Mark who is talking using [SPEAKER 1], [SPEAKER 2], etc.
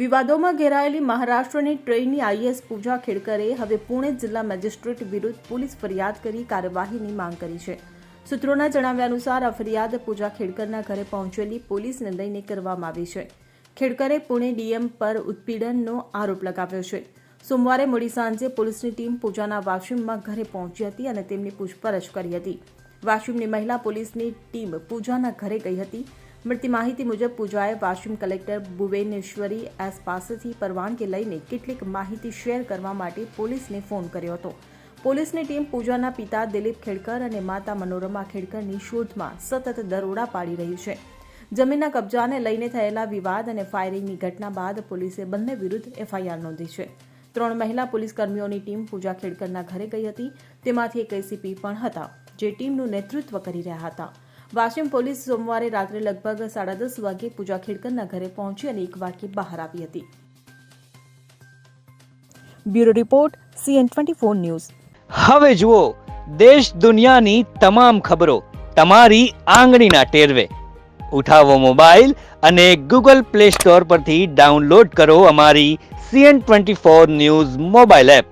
[SPEAKER 1] વિવાદોમાં ઘેરાયેલી મહારાષ્ટ્રની ટ્રેનની આઈએસ પૂજા ખેડકરે હવે પુણે જિલ્લા મેજિસ્ટ્રેટ વિરુદ્ધ પોલીસ ફરિયાદ કરી કાર્યવાહીની માંગ કરી છે. સૂત્રોના જણાવ્યા અનુસાર આ ફરિયાદ પૂજા ખેડકરના ઘરે પહોંચેલી પોલીસને લઈને કરવામાં આવી છે. ખેડકરે પુણે ડીએમ પર ઉત્પીડનનો આરોપ લગાવ્યો છે. સોમવારે મોડી સાંજે પોલીસની ટીમ પૂજાના વાશિમમાં ઘરે પહોંચી હતી અને તેમની પૂછપરછ કરી હતી. વાશિમની મહિલા પોલીસની ટીમ પૂજાના ઘરે ગઈ હતી. મળતી માહિતી મુજબ પૂજાએ વાશિમ કલેક્ટર ભુવેનેશ્વરી એસ પાસેથી પરવાનગી લઈને કેટલીક માહિતી શેર કરવા માટે પોલીસને ફોન કર્યો હતો પોલીસની ટીમ પૂજાના પિતા દિલીપ ખેડકર અને માતા મનોરમા ખેડકરની શોધમાં સતત દરોડા પાડી રહી છે જમીનના કબજાને લઈને થયેલા વિવાદ અને ફાયરિંગની ઘટના બાદ પોલીસે બંને વિરુદ્ધ એફઆઈઆર નોંધી છે। ત્રણ મહિલા પોલીસ કર્મીઓની ટીમ પૂજા ખેડકરના ઘરે ગઈ હતી। તેમાંથી એક એસીપી પણ હતા, જે ટીમનું નેતૃત્વ કરી રહ્યા હતા। વાશિમ પોલીસ સોમવારે રાત્રે લગભગ સાડા દસ વાગે પૂજા ખેડકરના ઘરે પહોંચી અને એક વાગે બહાર આવી હતી. Bureau report, CN twenty four news.
[SPEAKER 2] હવે જુઓ, દેશ દુનિયાની તમામ ખબરો તમારી આંગળીના ટેરવે. ઉઠાવો મોબાઈલ અને ગૂગલ પ્લે સ્ટોર પરથી ડાઉનલોડ કરો અમારી CN twenty four news mobile app.